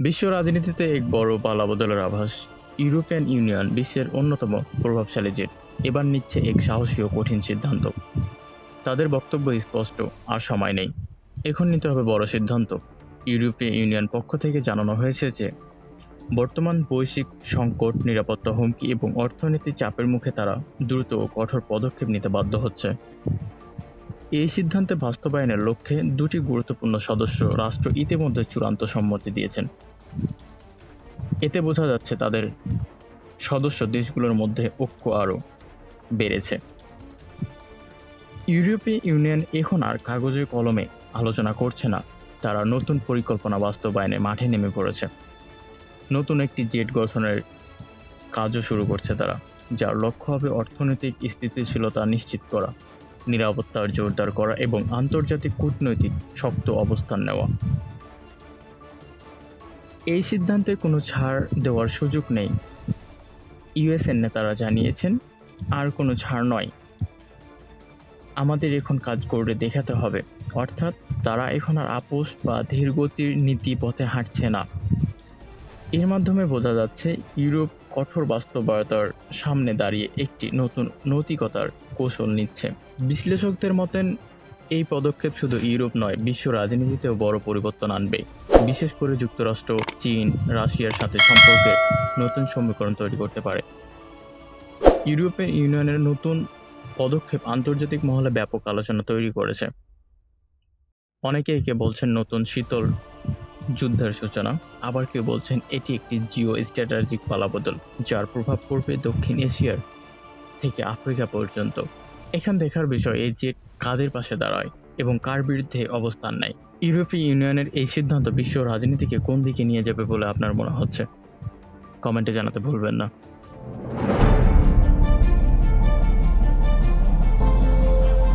বিশ্ব রাজনীতিতে এক বড় পালাবদলের আভাস, ইউরোপিয়ান ইউনিয়ন বিশ্বের অন্যতম প্রভাবশালী জেট। এবার নিচ্ছে এক সাহসী ও কঠিন সিদ্ধান্ত। তাদের বক্তব্য স্পষ্ট, আর সময় নেই। এখন নিতে হবে বড় সিদ্ধান্ত। ইউরোপীয় ইউনিয়ন পক্ষ থেকে জানানো হয়েছে যে, বর্তমান বৈশ্বিক সংকট, নিরাপত্তা হুমকি এবং অর্থনীতি চাপের মুখে তারা দ্রুত ও কঠোর পদক্ষেপ নিতে বাধ্য হচ্ছে। এই সিদ্ধান্তে বাস্তবায়নের লক্ষ্যে দুটি গুরুত্বপূর্ণ সদস্য রাষ্ট্র ইতিমধ্যে চূড়ান্ত সম্মতি দিয়েছেন। এতে বোঝা যাচ্ছে তাদের সদস্য দেশগুলোর মধ্যে ঐক্য আরও বেড়েছে। ইউরোপীয় ইউনিয়ন এখন আর কাগজে কলমে আলোচনা করছে না। তারা নতুন পরিকল্পনা বাস্তবায়নে মাঠে নেমে পড়েছে। নতুন একটি জেট গঠনের কাজও শুরু করছে তারা, যার লক্ষ্য হবে অর্থনৈতিক স্থিতিশীলতা নিশ্চিত করা। নিরাপত্তার জোরদার করা এবং আন্তর্জাতিক কূটনৈতিক শক্ত অবস্থান নেওয়া। এই সিদ্ধান্তে কোনো ছাড় দেওয়ার সুযোগ নেই। ইউএসএর নেতারা জানিয়েছেন, আর কোনো ছাড় নয়। আমাদের এখন কাজ করে দেখাতে হবে, অর্থাৎ তারা এখন আর আপোষ বা ধীরগতির নীতি পথে হাঁটছে না। এর মাধ্যমে বোঝা যাচ্ছে ইউরোপ কঠোর বাস্তবতার সামনে দাঁড়িয়ে একটি নতুন নৈতিকতার কৌশল নিচ্ছে। বিশ্লেষকদের মতেন, এই পদক্ষেপ শুধু ইউরোপ নয়, বিশ্ব রাজনীতিতেও বড় পরিবর্তন আনবে। বিশেষ করে যুক্তরাষ্ট্র, চীন, রাশিয়ার সাথে সম্পর্কে নতুন সমীকরণ তৈরি করতে পারে। ইউরোপের ইউনিয়নের নতুন পদক্ষেপ আন্তর্জাতিক মহলে ব্যাপক আলোচনা তৈরি করেছে। অনেকে একে বলছেন নতুন শীতল যুদ্ধের সূচনা। আবার কেউ বলছেন, এটি একটি জিও স্ট্র্যাটার্জিক পালাবদল, যার প্রভাব পড়বে দক্ষিণ এশিয়ার থেকে আফ্রিকা পর্যন্ত। এখান দেখার বিষয় এই যে কাদের পাশে দাঁড়ায় এবং কার বিরুদ্ধে অবস্থান নেয়। ইউরোপীয় ইউনিয়নের এই সিদ্ধান্ত বিশ্ব রাজনীতিকে কোন দিকে নিয়ে যাবে বলে আপনার মনে হচ্ছে? কমেন্টে জানাতে ভুলবেন না।